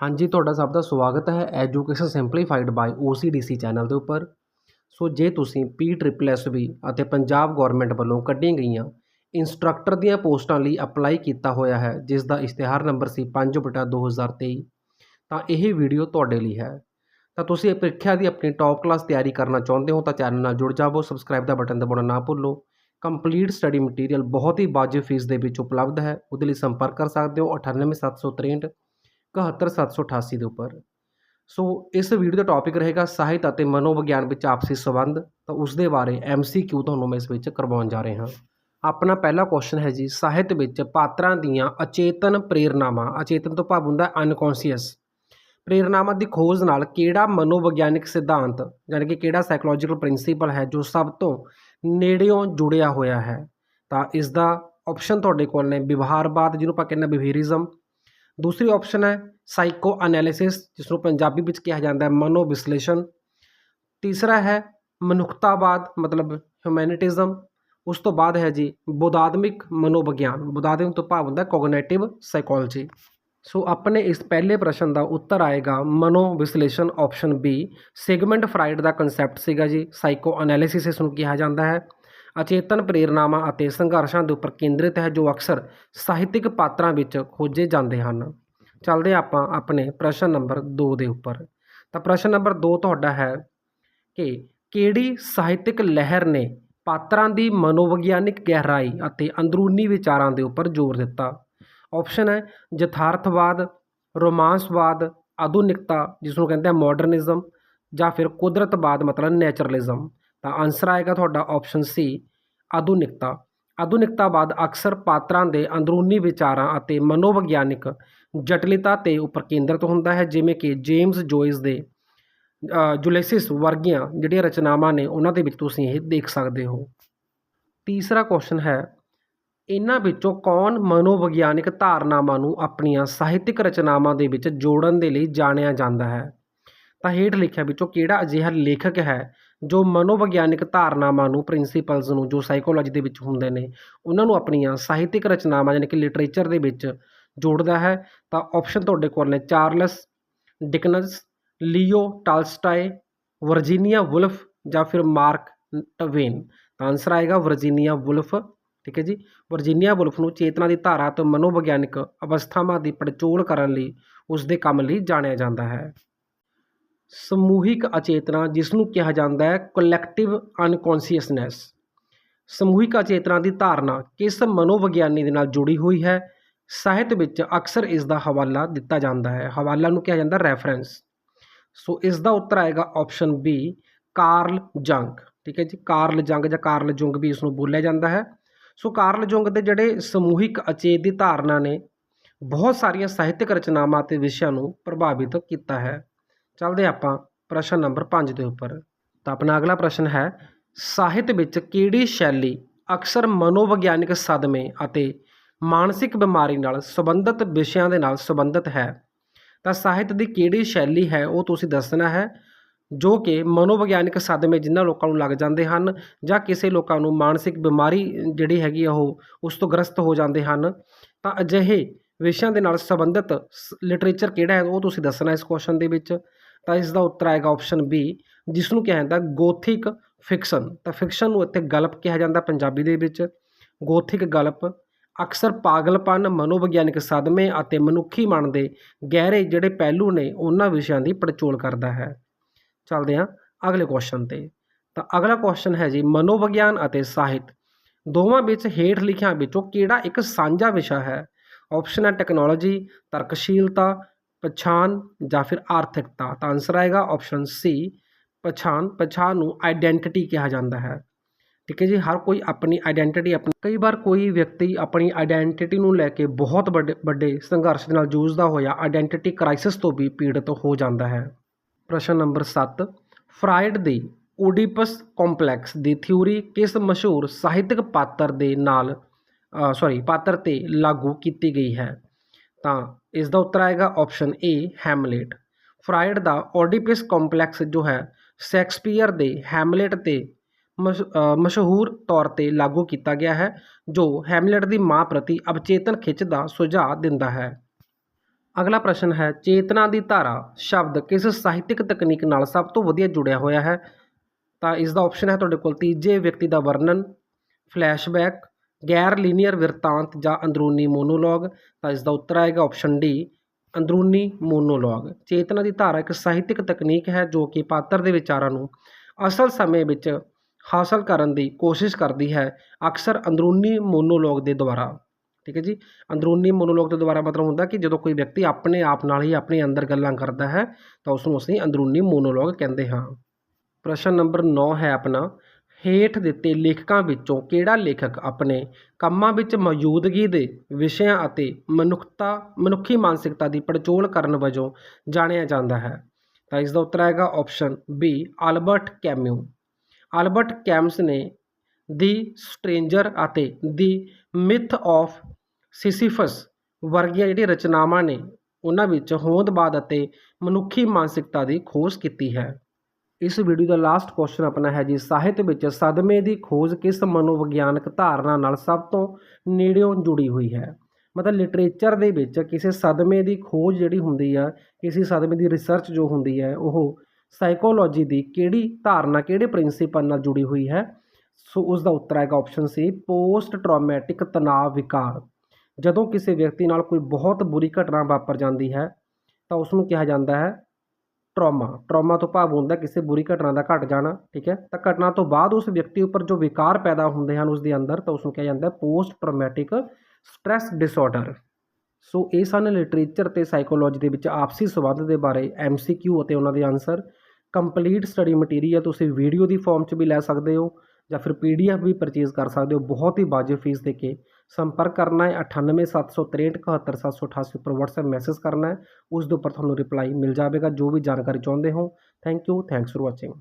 ਹਾਂਜੀ, ਤੁਹਾਡਾ ਸਭ ਦਾ ਸਵਾਗਤ ਹੈ education simplified by OCDC channel ਦੇ ਉੱਪਰ। ਸੋ ਜੇ ਤੁਸੀਂ ਪੀ ਟ੍ਰਿਪਲ ਐਸ ਬੀ ਅਤੇ ਪੰਜਾਬ ਗਵਰਨਮੈਂਟ ਵੱਲੋਂ ਕੱਢੀਆਂ ਗਈਆਂ ਇੰਸਟ੍ਰਕਟਰ ਦੀਆਂ ਪੋਸਟਾਂ ਲਈ ਅਪਲਾਈ ਕੀਤਾ ਹੋਇਆ ਹੈ, ਜਿਸ ਦਾ ਇਸ਼ਤਿਹਾਰ ਨੰਬਰ ਸੀ 5/2023 ਤਾਂ ਇਹ ਵੀਡੀਓ ਤੁਹਾਡੇ ਲਈ ਹੈ। ਤਾਂ ਤੁਸੀਂ ਇਹ ਪ੍ਰੀਖਿਆ ਦੀ ਆਪਣੀ ਟੌਪ ਕਲਾਸ ਤਿਆਰੀ ਕਰਨਾ ਚਾਹੁੰਦੇ ਹੋ ਤਾਂ ਚੈਨਲ ਨਾਲ ਜੁੜ ਜਾਵੋ ਸਬਸਕ੍ਰਾਈਬ ਦਾ ਬਟਨ ਦਬਾਉਣਾ ਨਾ ਭੁੱਲੋ। ਕੰਪਲੀਟ ਸਟੱਡੀ ਮਟੀਰੀਅਲ ਬਹੁਤ ਹੀ ਵਾਜਬ ਫੀਸ ਦੇ ਵਿੱਚ ਉਪਲਬਧ ਹੈ, ਉਹਦੇ ਲਈ ਸੰਪਰਕ ਕਰ ਸਕਦੇ ਹੋ 98763 71788 ਦੇ ਉੱਪਰ। ਸੋ ਇਸ ਵੀਡੀਓ ਦਾ ਟੌਪਿਕ ਰਹੇਗਾ ਸਾਹਿਤ ਅਤੇ ਮਨੋਵਿਗਿਆਨ ਵਿੱਚ ਆਪਸੀ ਸੰਬੰਧ। ਤਾਂ ਉਸ ਦੇ ਬਾਰੇ ਐਮਸੀਕਿਊ ਤੁਹਾਨੂੰ ਮੈਂ ਇਸ ਵਿੱਚ ਕਰਵਾਉਣ ਜਾ ਰਿਹਾ ਹਾਂ। ਆਪਣਾ ਪਹਿਲਾ ਕੁਐਸਚਨ ਹੈ ਜੀ, ਸਾਹਿਤ ਵਿੱਚ ਪਾਤਰਾਂ ਦੀਆਂ ਅਚੇਤਨ ਪ੍ਰੇਰਨਾਵਾਂ। ਅਚੇਤਨ ਤੋਂ ਭਾਵ ਹੁੰਦਾ ਅਨਕੌਂਸ਼ੀਅਸ ਪ੍ਰੇਰਨਾਵਾਂ ਦੀ ਖੋਜ ਨਾਲ ਕਿਹੜਾ ਮਨੋਵਿਗਿਆਨਿਕ ਸਿਧਾਂਤ, ਯਾਨੀ ਕਿ ਕਿਹੜਾ ਸਾਈਕੋਲੋਜੀਕਲ ਪ੍ਰਿੰਸੀਪਲ ਹੈ ਜੋ ਸਭ ਤੋਂ ਨੇੜਿਓਂ ਜੁੜਿਆ ਹੋਇਆ ਹੈ? ਤਾਂ ਇਸ ਦਾ ਆਪਸ਼ਨ ਤੁਹਾਡੇ ਕੋਲ ਨੇ ਵਿਵਹਾਰਵਾਦ, ਜਿਹਨੂੰ ਆਪਾਂ ਕਹਿੰਦੇ ਬਿਹੇਵੀਅਰਿਜ਼ਮ ਦੂਸਰੀ ਆਪਸ਼ਨ ਹੈ ਸਾਈਕੋ ਐਨਾਲਿਸਿਸ ਜਿਸ ਨੂੰ ਪੰਜਾਬੀ ਵਿੱਚ ਕਿਹਾ ਜਾਂਦਾ ਹੈ ਮਨੋ ਵਿਸ਼ਲੇਸ਼ਣ ਤੀਸਰਾ ਹੈ ਮਨੁੱਖਤਾਵਾਦ, ਮਤਲਬ ਹਿਊਮੈਨਿਟਿਜ਼ਮ ਉਸ ਤੋਂ ਬਾਅਦ ਹੈ ਜੀ ਬੋਧਾਤਮਿਕ ਮਨੋਵਿਗਿਆਨ। ਬੋਧਾਤਮਿਕ ਤੋਂ ਭਾਵ ਹੁੰਦਾ ਕੋਗਨੀਟਿਵ ਸਾਈਕੋਲੋਜੀ ਸੋ ਆਪਣੇ ਇਸ ਪਹਿਲੇ ਪ੍ਰਸ਼ਨ ਦਾ ਉੱਤਰ ਆਏਗਾ ਮਨੋ ਵਿਸ਼ਲੇਸ਼ਣ ਆਪਸ਼ਨ ਬੀ ਸਿਗਮੰਡ ਫਰਾਈਡ ਦਾ ਕਨਸੈਪਟ ਸੀਗਾ ਜੀ। ਸਾਈਕੋ ਐਨਾਲਿਸਿਸ ਇਸ ਨੂੰ ਕਿਹਾ ਜਾਂਦਾ ਹੈ। ਅਚੇਤਨ ਪ੍ਰੇਰਨਾਵਾਂ ਅਤੇ ਸੰਘਰਸ਼ਾਂ ਦੇ ਉੱਪਰ ਕੇਂਦਰਿਤ ਹੈ, ਜੋ ਅਕਸਰ ਸਾਹਿਤਿਕ ਪਾਤਰਾਂ ਵਿੱਚ ਖੋਜੇ ਜਾਂਦੇ ਹਨ। ਚੱਲਦੇ ਆਪਾਂ ਆਪਣੇ ਪ੍ਰਸ਼ਨ ਨੰਬਰ 2 ਦੇ ਉੱਪਰ। ਤਾਂ ਪ੍ਰਸ਼ਨ ਨੰਬਰ 2 ਤੁਹਾਡਾ ਹੈ ਕਿ ਕਿਹੜੀ ਸਾਹਿਤਿਕ ਲਹਿਰ ਨੇ ਪਾਤਰਾਂ ਦੀ ਮਨੋਵਿਗਿਆਨਿਕ ਗਹਿਰਾਈ ਅਤੇ ਅੰਦਰੂਨੀ ਵਿਚਾਰਾਂ ਦੇ ਉੱਪਰ ਜ਼ੋਰ ਦਿੱਤਾ? ਆਪਸ਼ਨ ਹੈ ਯਥਾਰਥਵਾਦ, ਰੋਮਾਂਸਵਾਦ, ਆਧੁਨਿਕਤਾ ਜਿਸ ਨੂੰ ਕਹਿੰਦੇ ਆ ਮਾਡਰਨਿਜ਼ਮ ਜਾਂ ਫਿਰ ਕੁਦਰਤਵਾਦ, ਮਤਲਬ ਨੇਚਰਲਿਜ਼ਮ। ਤਾਂ ਆਨਸਰ ਆਏਗਾ ਤੁਹਾਡਾ ਆਪਸ਼ਨ ਸੀ ਆਧੁਨਿਕਤਾ। ਆਧੁਨਿਕਤਾਵਾਦ ਅਕਸਰ ਪਾਤਰਾਂ ਦੇ ਅੰਦਰੂਨੀ ਵਿਚਾਰਾਂ ਅਤੇ ਮਨੋਵਿਗਿਆਨਿਕ ਜਟਿਲਤਾ ਤੇ ਉੱਪਰ ਕੇਂਦਰਿਤ ਹੁੰਦਾ ਹੈ, ਜਿਵੇਂ ਕਿ ਜੇਮਸ ਜੋਇਸ ਦੇ ਜੁਲੇਸਿਸ ਵਰਗੀਆਂ ਜਿਹੜੀਆਂ ਰਚਨਾਵਾਂ ਨੇ, ਉਹਨਾਂ ਦੇ ਵਿੱਚ ਤੁਸੀਂ ਇਹ ਦੇਖ ਸਕਦੇ ਹੋ। ਤੀਸਰਾ ਕੁਐਸਚਨ ਹੈ, ਇਹਨਾਂ ਵਿੱਚੋਂ ਕੌਣ ਮਨੋਵਿਗਿਆਨਿਕ ਧਾਰਨਾਵਾਂ ਨੂੰ ਆਪਣੀਆਂ ਸਾਹਿਤਿਕ ਰਚਨਾਵਾਂ ਦੇ ਵਿੱਚ ਜੋੜਨ ਦੇ ਲਈ ਜਾਣਿਆ ਜਾਂਦਾ ਹੈ? ਤਾਂ ਹੇਠ ਲਿਖਿਆ ਵਿੱਚੋਂ ਕਿਹੜਾ ਅਜਿਹਾ ਲੇਖਕ ਹੈ ਜੋ ਮਨੋਵਿਗਿਆਨਿਕ ਧਾਰਨਾਵਾਂ ਨੂੰ ਪ੍ਰਿੰਸੀਪਲਸ ਨੂੰ, ਜੋ ਸਾਈਕੋਲੋਜੀ ਦੇ ਵਿੱਚ ਹੁੰਦੇ ਨੇ, ਉਹਨਾਂ ਨੂੰ ਆਪਣੀਆਂ ਸਾਹਿਤਿਕ ਰਚਨਾਵਾਂ ਯਾਨੀ ਕਿ ਲਿਟਰੇਚਰ ਦੇ ਵਿੱਚ ਜੋੜਦਾ ਹੈ। ਤਾਂ ਆਪਸ਼ਨ ਤੁਹਾਡੇ ਕੋਲ ਨੇ Charles Dickens, Leo Tolstoy, Virginia Woolf ਜਾਂ ਫਿਰ ਮਾਰਕ ਟਵੇਨ। ਤਾਂ ਆਨਸਰ ਆਏਗਾ ਵਰਜੀਨੀਆ ਵੁਲਫ, ਠੀਕ ਹੈ ਜੀ? ਵਰਜੀਨੀਆ ਵੁਲਫ ਨੂੰ ਚੇਤਨਾ ਦੀ ਧਾਰਾ ਤੋਂ ਮਨੋਵਿਗਿਆਨਿਕ ਅਵਸਥਾਵਾਂ ਦੀ ਪੜਚੋਲ ਕਰਨ ਲਈ ਉਸ ਦੇ ਕੰਮ ਲਈ ਜਾਣਿਆ ਜਾਂਦਾ ਹੈ। ਸਮੂਹਿਕ ਅਚੇਤਨਾ ਜਿਸ ਨੂੰ ਕਿਹਾ ਜਾਂਦਾ ਹੈ ਕਲੈਕਟਿਵ ਅਨਕੌਂਸ਼ੀਅਸਨੈਸ ਸਮੂਹਿਕ ਅਚੇਤਨਾ ਦੀ ਧਾਰਨਾ ਕਿਸ ਮਨੋਵਿਗਿਆਨੀ ਦੇ ਨਾਲ ਜੁੜੀ ਹੋਈ ਹੈ? ਸਾਹਿਤ ਵਿੱਚ ਅਕਸਰ ਇਸ ਦਾ ਹਵਾਲਾ ਦਿੱਤਾ ਜਾਂਦਾ ਹੈ। ਹਵਾਲਾ ਨੂੰ ਕਿਹਾ ਜਾਂਦਾ ਰੈਫਰੈਂਸ ਸੋ ਇਸ ਦਾ ਉੱਤਰ ਆਏਗਾ ਆਪਸ਼ਨ ਬੀ ਕਾਰਲ ਜੰਗ। ਠੀਕ ਹੈ ਜੀ, ਕਾਰਲ ਜੰਗ ਜਾਂ ਕਾਰਲ ਜੁੰਗ ਵੀ ਇਸ ਨੂੰ ਬੋਲਿਆ ਜਾਂਦਾ ਹੈ। ਸੋ ਕਾਰਲ ਜੁੰਗ ਦੇ ਜਿਹੜੇ ਸਮੂਹਿਕ ਅਚੇਤ ਦੀ ਧਾਰਨਾ ਨੇ, ਬਹੁਤ ਸਾਰੀਆਂ ਸਾਹਿਤਕ ਰਚਨਾਵਾਂ ਅਤੇ ਵਿਸ਼ਿਆਂ ਨੂੰ ਪ੍ਰਭਾਵਿਤ ਕੀਤਾ ਹੈ। ਚੱਲਦੇ ਆਪਾਂ ਪ੍ਰਸ਼ਨ ਨੰਬਰ 5 ਦੇ ਉੱਪਰ। ਤਾਂ ਆਪਣਾ ਅਗਲਾ ਪ੍ਰਸ਼ਨ ਹੈ, ਸਾਹਿਤ ਵਿੱਚ ਕਿਹੜੀ ਸ਼ੈਲੀ ਅਕਸਰ ਮਨੋਵਿਗਿਆਨਿਕ ਸਦਮੇ ਅਤੇ ਮਾਨਸਿਕ ਬਿਮਾਰੀ ਨਾਲ ਸੰਬੰਧਿਤ ਵਿਸ਼ਿਆਂ ਦੇ ਨਾਲ ਸੰਬੰਧਿਤ ਹੈ? ਤਾਂ ਸਾਹਿਤ ਦੀ ਕਿਹੜੀ ਸ਼ੈਲੀ ਹੈ ਉਹ ਤੁਸੀਂ ਦੱਸਣਾ ਹੈ, ਜੋ ਕਿ ਮਨੋਵਿਗਿਆਨਿਕ ਸਦਮੇ ਜਿਨ੍ਹਾਂ ਲੋਕਾਂ ਨੂੰ ਲੱਗ ਜਾਂਦੇ ਹਨ ਜਾਂ ਕਿਸੇ ਲੋਕਾਂ ਨੂੰ ਮਾਨਸਿਕ ਬਿਮਾਰੀ ਜਿਹੜੀ ਹੈਗੀ ਆ ਉਹ ਉਸ ਤੋਂ ਗ੍ਰਸਤ ਹੋ ਜਾਂਦੇ ਹਨ। ਤਾਂ ਅਜਿਹੇ ਵਿਸ਼ਿਆਂ ਦੇ ਨਾਲ ਸੰਬੰਧਿਤ ਲਿਟਰੇਚਰ ਕਿਹੜਾ ਹੈ ਉਹ ਤੁਸੀਂ ਦੱਸਣਾ ਇਸ ਕੁਐਸਚਨ ਦੇ ਵਿੱਚ। ਤਾਂ ਇਸ ਦਾ ਉੱਤਰ ਆਏਗਾ ਆਪਸ਼ਨ ਬੀ ਜਿਸ ਨੂੰ ਕਿਹਾ ਜਾਂਦਾ ਗੋਥਿਕ ਫਿਕਸ਼ਨ ਤਾਂ ਫਿਕਸ਼ਨ ਨੂੰ ਇੱਥੇ ਗਲਪ ਕਿਹਾ ਜਾਂਦਾ ਪੰਜਾਬੀ ਦੇ ਵਿੱਚ। ਗੋਥਿਕ ਗਲਪ ਅਕਸਰ ਪਾਗਲਪਨ, ਮਨੋਵਿਗਿਆਨਕ ਸਦਮੇ ਅਤੇ ਮਨੁੱਖੀ ਮਨ ਦੇ ਗਹਿਰੇ ਜਿਹੜੇ ਪਹਿਲੂ ਨੇ, ਉਹਨਾਂ ਵਿਸ਼ਿਆਂ ਦੀ ਪੜਚੋਲ ਕਰਦਾ ਹੈ। ਚੱਲਦੇ ਹਾਂ ਅਗਲੇ ਕੁਐਸਚਨ ਤੇ। ਤਾਂ ਅਗਲਾ ਕੁਐਸਚਨ ਹੈ ਜੀ ਮਨੋਵਿਗਿਆਨ ਅਤੇ ਸਾਹਿਤ। ਦੋਵਾਂ ਵਿੱਚ ਹੇਠ ਲਿਖਿਆਂ ਵਿੱਚੋਂ ਕਿਹੜਾ ਇੱਕ ਸਾਂਝਾ ਵਿਸ਼ਾ ਹੈ? ਆਪਸ਼ਨ ਹੈ ਟੈਕਨੋਲੋਜੀ ਤਰਕਸ਼ੀਲਤਾ ਪਛਾਣ ਜਾਂ ਫਿਰ ਆਰਥਿਕਤਾ ਤਾਂ ਆਨਸਰ ਆਏਗਾ ਆਪਸ਼ਨ ਸੀ ਪਛਾਣ ਪਛਾਣ ਨੂੰ ਆਇਡੈਂਟੀਟੀ ਕਿਹਾ ਜਾਂਦਾ ਹੈ ਠੀਕ ਹੈ ਜੀ ਹਰ ਕੋਈ ਆਪਣੀ ਆਇਡੈਂਟੀਟੀ ਆਪਣੀ ਕਈ ਵਾਰ ਕੋਈ ਵਿਅਕਤੀ ਆਪਣੀ ਆਇਡੈਂਟੀਟੀ ਨੂੰ ਲੈ ਕੇ ਬਹੁਤ ਵੱਡੇ ਵੱਡੇ ਸੰਘਰਸ਼ ਦੇ ਨਾਲ ਜੂਝਦਾ ਹੋਇਆ ਆਇਡੈਂਟੀਟੀ ਕ੍ਰਾਈਸਿਸ ਤੋਂ ਵੀ ਪੀੜਤ ਹੋ ਜਾਂਦਾ ਹੈ ਪ੍ਰਸ਼ਨ ਨੰਬਰ 7 ਫਰਾਇਡ ਦੀ ਓਡੀਪਸ ਕੰਪਲੈਕਸ ਦੀ ਥਿਊਰੀ ਕਿਸ ਮਸ਼ਹੂਰ ਸਾਹਿਤਕ ਪਾਤਰ ਦੇ ਨਾਲ ਸੌਰੀ ਪਾਤਰ ਤੇ ਲਾਗੂ ਕੀਤੀ ਗਈ ਹੈ ਤਾਂ ਇਸ ਦਾ ਉੱਤਰ ਆਏਗਾ ਆਪਸ਼ਨ ਏ ਹੈਮਲੇਟ ਫਰਾਇਡ ਦਾ ਓਡੀਪਸ ਕੰਪਲੈਕਸ ਜੋ ਹੈ ਸ਼ੈਕਸਪੀਅਰ ਦੇ ਹੈਮਲੇਟ ਤੇ ਮਸ਼ਹੂਰ ਤੌਰ ਤੇ ਲਾਗੂ ਕੀਤਾ ਗਿਆ ਹੈ, ਜੋ ਹੈਮਲੇਟ ਦੀ ਮਾਂ ਪ੍ਰਤੀ ਅਵਚੇਤਨ ਖਿੱਚ ਦਾ ਸੁਝਾਅ ਦਿੰਦਾ ਹੈ। ਅਗਲਾ ਪ੍ਰਸ਼ਨ ਹੈ, ਚੇਤਨਾ ਦੀ ਧਾਰਾ ਸ਼ਬਦ ਕਿਸ ਸਾਹਿਤਿਕ ਤਕਨੀਕ ਨਾਲ ਸਭ ਤੋਂ ਵਧੀਆ ਜੁੜਿਆ ਹੋਇਆ ਹੈ? ਤਾਂ ਇਸ ਦਾ ਆਪਸ਼ਨ ਹੈ ਤੁਹਾਡੇ ਕੋਲ ਤੀਜੇ ਵਿਅਕਤੀ ਦਾ ਵਰਣਨ ਫਲੈਸ਼ਬੈਕ ਗੈਰ ਲੀਨੀਅਰ ਬਿਰਤਾਂਤ ਜਾਂ ਅੰਦਰੂਨੀ ਮੋਨੋਲੋਗ, ਤਾਂ ਇਸ ਦਾ ਉੱਤਰ ਆਏਗਾ ਆਪਸ਼ਨ ਡੀ ਅੰਦਰੂਨੀ ਮੋਨੋਲੋਗ। ਚੇਤਨਾ ਦੀ ਧਾਰਾ ਇੱਕ ਸਾਹਿਤਿਕ ਤਕਨੀਕ ਹੈ ਜੋ ਕਿ ਪਾਤਰ ਦੇ ਵਿਚਾਰਾਂ ਨੂੰ ਅਸਲ ਸਮੇਂ ਵਿੱਚ ਹਾਸਲ ਕਰਨ ਦੀ ਕੋਸ਼ਿਸ਼ ਕਰਦੀ ਹੈ, ਅਕਸਰ ਅੰਦਰੂਨੀ ਮੋਨੋਲੋਗ ਦੇ ਦੁਆਰਾ। ਠੀਕ ਹੈ ਜੀ? ਅੰਦਰੂਨੀ ਮੋਨੋਲੋਗ ਦੇ ਦੁਆਰਾ ਮਤਲਬ ਹੁੰਦਾ ਕਿ ਜਦੋਂ ਕੋਈ ਵਿਅਕਤੀ ਆਪਣੇ ਆਪ ਨਾਲ ਹੀ ਆਪਣੇ ਅੰਦਰ ਗੱਲਾਂ ਕਰਦਾ ਹੈ, ਤਾਂ ਉਸ ਨੂੰ ਅਸੀਂ ਅੰਦਰੂਨੀ ਮੋਨੋਲੋਗ ਕਹਿੰਦੇ ਹਾਂ। ਪ੍ਰਸ਼ਨ ਨੰਬਰ 9 ਹੈ ਆਪਣਾ ਹੇਠ ਦਿੱਤੇ ਲੇਖਕਾਂ ਵਿੱਚੋਂ ਕਿਹੜਾ ਲੇਖਕ ਆਪਣੇ ਕੰਮਾਂ ਵਿੱਚ ਮੌਜੂਦਗੀ ਦੇ ਵਿਸ਼ਿਆਂ ਅਤੇ ਮਨੁੱਖਤਾ, ਮਨੁੱਖੀ ਮਾਨਸਿਕਤਾ ਦੀ ਪੜਚੋਲ ਕਰਨ ਵਜੋਂ ਜਾਣਿਆ ਜਾਂਦਾ ਹੈ? ਤਾਂ ਇਸ ਦਾ ਉੱਤਰ ਆਏਗਾ option B Albert Camus Albert Camus ਨੇ ਦੀ ਸਟ੍ਰੇਂਜਰ ਅਤੇ ਦੀ ਮਿਥ ਆਫ ਸਿਸਿਫਸ ਵਰਗੀਆਂ ਜਿਹੜੀਆਂ ਰਚਨਾਵਾਂ ਨੇ, ਉਹਨਾਂ ਵਿੱਚ ਹੋਂਦਬਾਦ ਅਤੇ ਮਨੁੱਖੀ ਮਾਨਸਿਕਤਾ ਦੀ ਖੋਜ ਕੀਤੀ ਹੈ। ਇਸ ਵੀਡੀਓ ਦਾ ਲਾਸਟ ਕੁਐਸਚਨ ਆਪਣਾ ਹੈ ਜੀ। ਸਾਹਿਤ ਵਿੱਚ ਸਦਮੇ ਦੀ ਖੋਜ ਕਿਸ ਮਨੋਵਿਗਿਆਨਕ ਧਾਰਨਾ ਨਾਲ ਸਭ ਤੋਂ ਨੇੜਿਓਂ ਜੁੜੀ ਹੋਈ ਹੈ? ਮਤਲਬ ਲਿਟਰੇਚਰ ਦੇ ਵਿੱਚ ਕਿਸੇ ਸਦਮੇ ਦੀ ਖੋਜ ਜਿਹੜੀ ਹੁੰਦੀ ਆ, ਕਿਸੇ ਸਦਮੇ ਦੀ ਰਿਸਰਚ ਜੋ ਹੁੰਦੀ ਹੈ, ਉਹ ਸਾਈਕੋਲੋਜੀ ਦੀ ਕਿਹੜੀ ਧਾਰਨਾ, ਕਿਹੜੇ ਪ੍ਰਿੰਸੀਪਲ ਨਾਲ ਜੁੜੀ ਹੋਈ ਹੈ? ਸੋ ਉਸ ਦਾ ਉੱਤਰ ਹੈਗਾ ਆਪਸ਼ਨ ਸੀ ਪੋਸਟ ਟਰਾਮੈਟਿਕ ਤਣਾਅ ਵਿਕਾਰ। ਜਦੋਂ ਕਿਸੇ ਵਿਅਕਤੀ ਨਾਲ ਕੋਈ ਬਹੁਤ ਬੁਰੀ ਘਟਨਾ ਵਾਪਰ ਜਾਂਦੀ ਹੈ, ਤਾਂ ਉਸ ਨੂੰ ਕਿਹਾ ਜਾਂਦਾ ਹੈ ਟਰੋਮਾ ਟਰੋਮਾ ਤੋਂ ਭਾਵ ਹੁੰਦਾ ਕਿਸੇ ਬੁਰੀ ਘਟਨਾ ਦਾ ਘਟ ਜਾਣਾ, ਠੀਕ ਹੈ? ਤਾਂ ਘਟਨਾ ਤੋਂ ਬਾਅਦ ਉਸ ਵਿਅਕਤੀ ਉੱਪਰ ਜੋ ਵਿਕਾਰ ਪੈਦਾ ਹੁੰਦੇ ਹਨ ਉਸ ਦੇ ਅੰਦਰ, ਤਾਂ ਉਸ ਨੂੰ ਕਿਹਾ ਜਾਂਦਾ ਹੈ post traumatic stress disorder so ਇਹ ਸਨ ਲਿਟਰੇਚਰ ਤੇ ਸਾਈਕੋਲੋਜੀ ਦੇ ਵਿੱਚ ਆਪਸੀ ਸੰਬੰਧ ਦੇ ਬਾਰੇ ਐਮਸੀਕਿਊ ਅਤੇ ਉਹਨਾਂ ਦੇ ਆਨਸਰ ਕੰਪਲੀਟ ਸਟੱਡੀ ਮਟੀਰੀਅਲ ਤੁਸੀਂ ਵੀਡੀਓ ਦੀ ਫਾਰਮ 'ਚ ਵੀ ਲੈ ਸਕਦੇ ਹੋ ਜਾਂ ਫਿਰ ਪੀਡੀਐਫ ਵੀ ਪਰਚੇਜ਼ ਕਰ ਸਕਦੇ ਹੋ, ਬਹੁਤ ਹੀ ਵਾਜਬ ਫੀਸ ਦੇ ਕੇ। ਸੰਪਰਕ ਕਰਨਾ ਹੈ। 9876371788 ਉੱਪਰ WhatsApp ਮੈਸੇਜ ਕਰਨਾ ਹੈ। ਉਸ ਦੇ ਉੱਪਰ ਤੁਹਾਨੂੰ ਰਿਪਲਾਈ ਮਿਲ ਜਾਵੇਗਾ। ਜੋ ਵੀ ਜਾਣਕਾਰੀ ਚਾਹੁੰਦੇ ਹੋ thank you thanks for watching